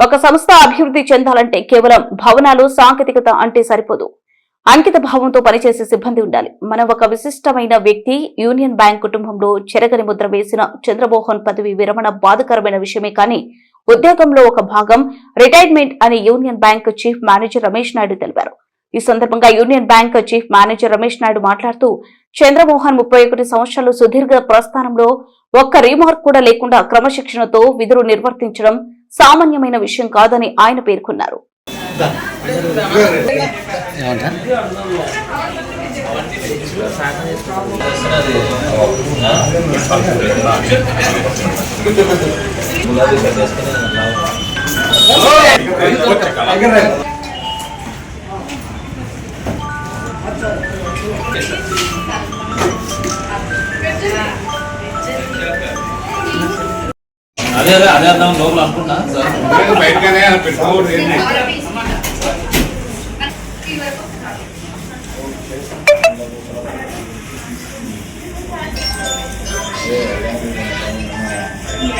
ఒక సంస్థ అభివృద్ధి చెందాలంటే కేవలం భవనాలు సాంకేతికత అంటే సరిపోదు. అంకిత భావంతో పనిచేసే సిబ్బంది ఉండాలి. మనం ఒక విశిష్టమైన వ్యక్తి యూనియన్ బ్యాంక్ కుటుంబంలో చెరగని ముద్ర వేసిన చంద్రమోహన్ పదవి విరమణ బాధకరమైన విషయమే కానీ ఉద్యోగంలో ఒక భాగం రిటైర్మెంట్ అని union bank chief manager Ramesh Naidu తెలిపారు. ఈ సందర్భంగా union bank chief manager Ramesh Naidu మాట్లాడుతూ చంద్రమోహన్ ముప్పై ఒకటి సంవత్సరాలు సుదీర్ఘ ప్రస్థానంలో ఒక్క రీమార్క్ కూడా లేకుండా క్రమశిక్షణతో విధులు నిర్వర్తించడం సామాన్యమైన విషయం కాదని ఆయన పేర్కొన్నారు. అదే అదే అదే అర్థం లోపల బయటగానే ఏంటి?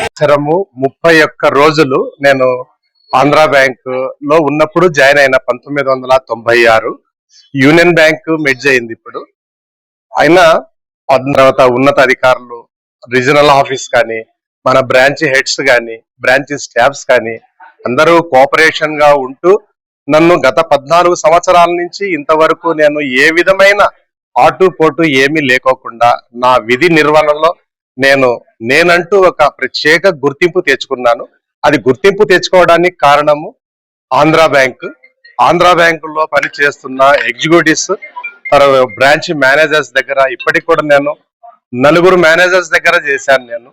సంవత్సరము ముప్పై ఒక్క రోజులు నేను ఆంధ్ర బ్యాంక్లో ఉన్నప్పుడు జాయిన్ అయిన పంతొమ్మిది వందల తొంభై ఆరు యూనియన్ బ్యాంక్ మెడ్జ్ అయింది ఇప్పుడు అయినా ఆ తర్వాత ఉన్నత అధికారులు రీజనల్ ఆఫీస్ కానీ మన బ్రాంచ్ హెడ్స్ కానీ బ్రాంచ్ స్టాఫ్స్ కానీ అందరూ కోఆపరేషన్గా ఉంటూ నన్ను గత పద్నాలుగు సంవత్సరాల నుంచి ఇంతవరకు నేను ఏ విధమైన ఆటు పోటు ఏమీ లేకోకుండా నా విధి నిర్వహణలో నేను నేనంటూ ఒక ప్రత్యేక గుర్తింపు తెచ్చుకున్నాను. అది గుర్తింపు తెచ్చుకోవడానికి కారణము ఆంధ్ర బ్యాంక్. ఆంధ్ర బ్యాంకులో పనిచేస్తున్న ఎగ్జిక్యూటివ్స్ తర్వాత బ్రాంచ్ మేనేజర్స్ దగ్గర ఇప్పటికి కూడా నేను నలుగురు మేనేజర్స్ దగ్గర చేశాను నేను.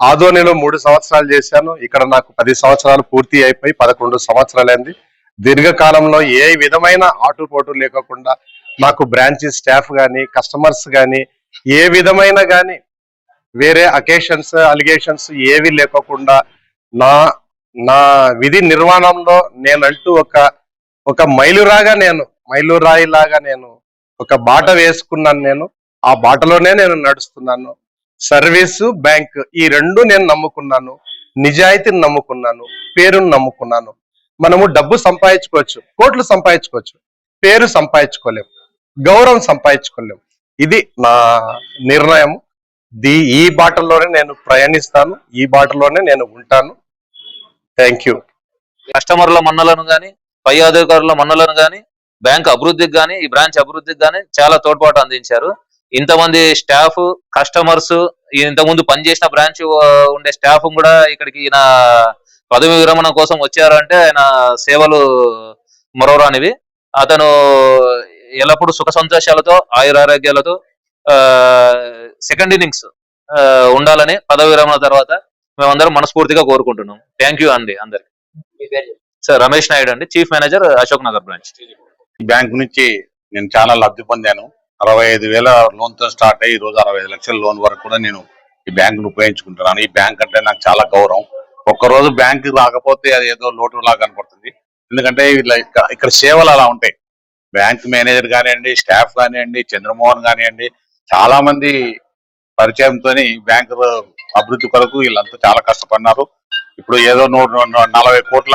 ఆదోనిలో మూడు సంవత్సరాలు చేశాను. ఇక్కడ నాకు పది సంవత్సరాలు పూర్తి అయిపోయి పదకొండు సంవత్సరాలైంది దీర్ఘకాలంలో ఏ విధమైన ఆటుపోటు లేకోకుండా నాకు బ్రాంచ్ స్టాఫ్ కానీ కస్టమర్స్ కానీ ఏ విధమైన కానీ వేరే అకేషన్స్ అలిగేషన్స్ ఏవి లేకోకుండా నా నా విధి నిర్వహణంలో నేనంటూ ఒక ఒక మైలురాగా నేను మైలురాయిలాగా నేను ఒక బాట వేసుకున్నాను నేను. ఆ బాటలోనే నేను నడుస్తున్నాను. సర్వీసు బ్యాంక్ ఈ రెండు నేను నమ్ముకున్నాను. నిజాయితీని నమ్ముకున్నాను. పేరును నమ్ముకున్నాను. మనము డబ్బు సంపాదించుకోవచ్చు కోట్లు సంపాదించుకోవచ్చు. పేరు సంపాదించుకోలేము. గౌరవం సంపాదించుకోలేము. ఇది నా నిర్ణయం. ది ఈ బాటలోనే నేను ప్రయాణిస్తాను. ఈ బాటలోనే నేను ఉంటాను. Thank you. కస్టమర్ల మన్నలను గాని పై అధికారుల మన్నలను గాని బ్యాంక్ అభివృద్ధికి కానీ ఈ బ్రాంచ్ అభివృద్ధికి కానీ చాలా తోడ్పాటు అందించారు. ఇంతమంది స్టాఫ్ కస్టమర్స్ ఇంతకుముందు పనిచేసిన బ్రాంచ్ ఉండే స్టాఫ్ కూడా ఇక్కడికి ఈయన పదవి విరమణ కోసం వచ్చారంటే ఆయన సేవలు మరోరానివి. అతను ఎల్లప్పుడూ సుఖ సంతోషాలతో ఆయురారోగ్యాలతో సెకండ్ ఇన్నింగ్స్ ఉండాలని పదవి విరమణ తర్వాత మేమందరం మనస్ఫూర్తిగా కోరుకుంటున్నాం. థ్యాంక్ యూ అండి అందరికి. సార్ రమేష్ నాయుడు అండి chief manager Ashok Nagar branch bank నుంచి నేను చాలా లబ్ధి పొందాను. అరవై ఐదు వేల లోన్తో స్టార్ట్ అయ్యి ఈ రోజు అరవై ఐదు లక్షల లోన్ వరకు కూడా నేను ఈ బ్యాంకును ఉపయోగించుకుంటున్నాను. ఈ బ్యాంక్ అంటే నాకు చాలా గౌరవం. ఒక్క రోజు బ్యాంక్ రాకపోతే అది ఏదో లోటు లాగా కనపడుతుంది. ఎందుకంటే ఇలా ఇక్కడ- ఇక్కడ సేవలు అలా ఉంటాయి. బ్యాంక్ మేనేజర్ కానివ్వండి స్టాఫ్ కానివ్వండి చంద్రమోహన్ కానివ్వండి చాలా మంది పరిచయంతో బ్యాంకు అభివృద్ధి కొరకు వీళ్ళంతా చాలా కష్టపడినారు. ఇప్పుడు ఏదో నూట నలభై కోట్ల